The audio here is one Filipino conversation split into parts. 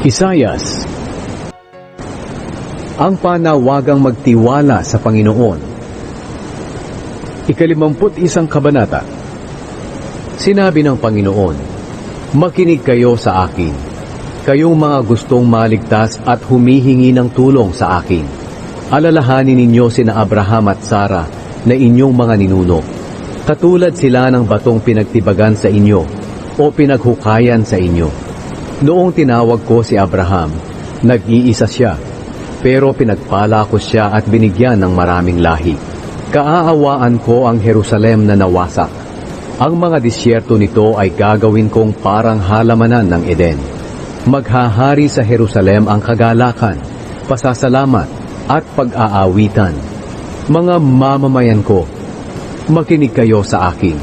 Isayas Ang panawagang magtiwala sa Panginoon Ikalimamput isang kabanata Sinabi ng Panginoon, Makinig kayo sa akin, kayong mga gustong maligtas at humihingi ng tulong sa akin. Alalahanin ninyo sina Abraham at Sara na inyong mga ninuno. Katulad sila ng batong pinagtibagan sa inyo o pinaghukayan sa inyo. Noong tinawag ko si Abraham, nag-iisa siya, pero pinagpala ko siya at binigyan ng maraming lahi. Kaaawaan ko ang Jerusalem na nawasak. Ang mga disyerto nito ay gagawin kong parang halamanan ng Eden. Maghahari sa Jerusalem ang kagalakan, pasasalamat at pag-aawitan. Mga mamamayan ko, makinig kayo sa akin.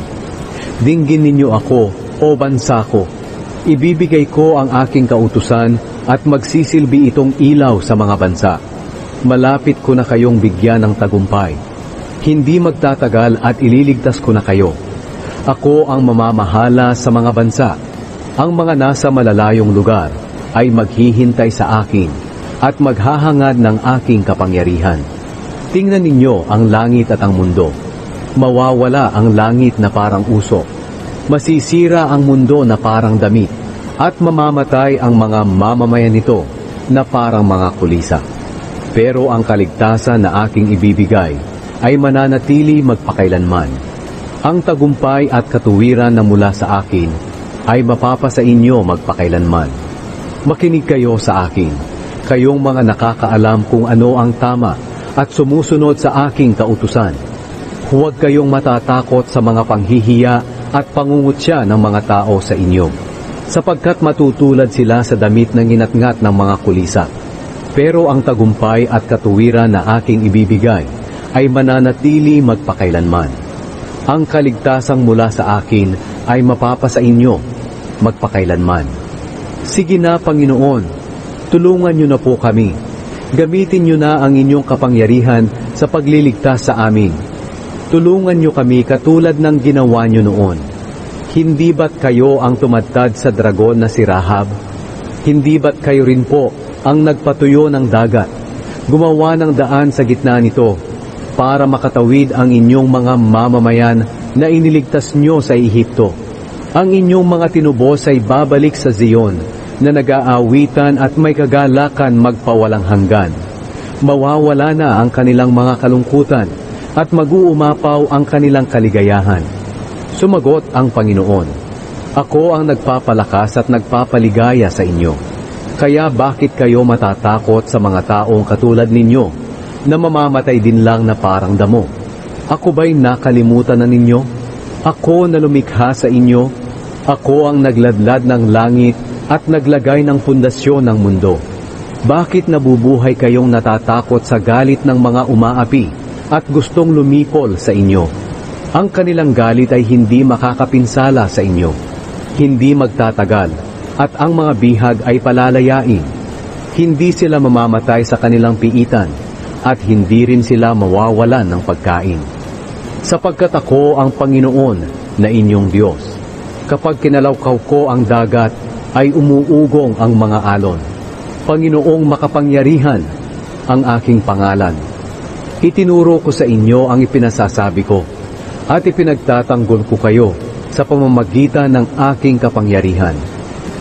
Dinggin ninyo ako, o bansa ko. Ibibigay ko ang aking kautusan at magsisilbi itong ilaw sa mga bansa. Malapit ko na kayong bigyan ng tagumpay. Hindi magtatagal at ililigtas ko na kayo. Ako ang mamamahala sa mga bansa. Ang mga nasa malalayong lugar ay maghihintay sa akin at maghahangad ng aking kapangyarihan. Tingnan ninyo ang langit at ang mundo. Mawawala ang langit na parang usok. Masisira ang mundo na parang damit at mamamatay ang mga mamamayan nito na parang mga kulisa. Pero ang kaligtasan na aking ibibigay ay mananatili magpakailanman. Ang tagumpay at katuwiran na mula sa akin ay mapapa sa inyo magpakailanman. Makinig kayo sa akin, kayong mga nakakaalam kung ano ang tama at sumusunod sa aking kautusan. Huwag kayong matatakot sa mga panghihiya at pangungutya ng mga tao sa inyo, sapagkat matutulad sila sa damit ng inatngat ng mga kulisa. Pero ang tagumpay at katuwiran na aking ibibigay ay mananatili magpakailanman. Ang kaligtasang mula sa akin ay mapapa sa inyo, magpakailanman. Sige na, Panginoon, tulungan niyo na po kami. Gamitin niyo na ang inyong kapangyarihan sa pagliligtas sa amin. Tulungan niyo kami katulad ng ginawa niyo noon. Hindi ba't kayo ang tumadtad sa dragon na si Rahab? Hindi ba't kayo rin po ang nagpatuyo ng dagat? Gumawa ng daan sa gitna nito para makatawid ang inyong mga mamamayan na iniligtas nyo sa Ehipto. Ang inyong mga tinubos ay babalik sa Zion na nag-aawitan at may kagalakan magpawalang hanggan. Mawawala na ang kanilang mga kalungkutan at mag-uumapaw ang kanilang kaligayahan. Sumagot ang Panginoon, Ako ang nagpapalakas at nagpapaligaya sa inyo. Kaya bakit kayo matatakot sa mga taong katulad ninyo na mamamatay din lang na parang damo. Ako ba'y nakalimutan na ninyo? Ako na lumikha sa inyo? Ako ang nagladlad ng langit at naglagay ng pundasyon ng mundo. Bakit nabubuhay kayong natatakot sa galit ng mga umaapi at gustong lumipol sa inyo? Ang kanilang galit ay hindi makakapinsala sa inyo. Hindi magtatagal at ang mga bihag ay palalayain. Hindi sila mamamatay sa kanilang piitan at hindi rin sila mawawalan ng pagkain. Sapagkat ako ang Panginoon na inyong Diyos. Kapag kinalawkaw ko ang dagat, ay umuugong ang mga alon. Panginoong makapangyarihan ang aking pangalan. Itinuro ko sa inyo ang ipinasasabi ko at ipinagtatanggol ko kayo sa pamamagitan ng aking kapangyarihan.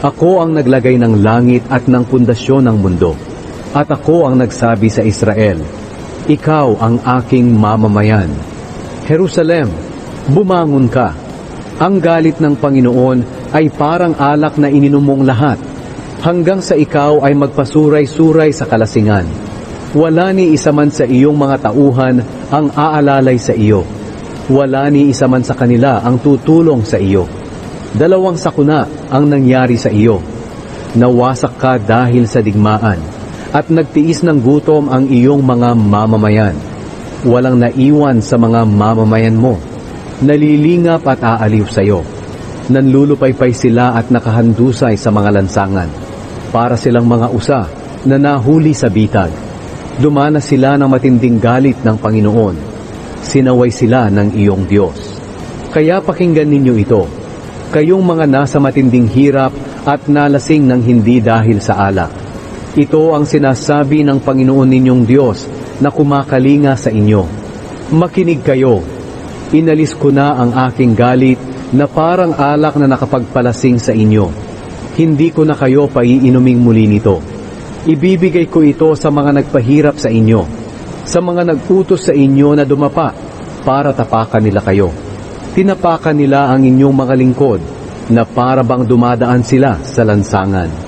Ako ang naglagay ng langit at ng pundasyon ng mundo at ako ang nagsabi sa Israel, Ikaw ang aking mamamayan. Jerusalem, bumangon ka. Ang galit ng Panginoon ay parang alak na ininom mong lahat, hanggang sa ikaw ay magpasuray-suray sa kalasingan. Wala ni isa man sa iyong mga tauhan ang aalalay sa iyo. Wala ni isa man sa kanila ang tutulong sa iyo. Dalawang sakuna ang nangyari sa iyo. Nawasak ka dahil sa digmaan at nagtiis ng gutom ang iyong mga mamamayan. Walang naiwan sa mga mamamayan mo. Nalilingap at aaliw sa iyo. Nanlulupaypay sila at nakahandusay sa mga lansangan. Para silang mga usa na nahuli sa bitag. Dumana sila ng matinding galit ng Panginoon. Sinaway sila ng iyong Diyos. Kaya pakinggan ninyo ito. Kayong mga nasa matinding hirap at nalasing ng hindi dahil sa alak. Ito ang sinasabi ng Panginoon ninyong Diyos na kumakalinga sa inyo. Makinig kayo. Inalis ko na ang aking galit na parang alak na nakapagpalasing sa inyo. Hindi ko na kayo paiinuming muli nito. Ibibigay ko ito sa mga nagpahirap sa inyo, sa mga nagputos sa inyo na dumapa para tapakan nila kayo. Tinapakan nila ang inyong mga lingkod na para bang dumadaan sila sa lansangan.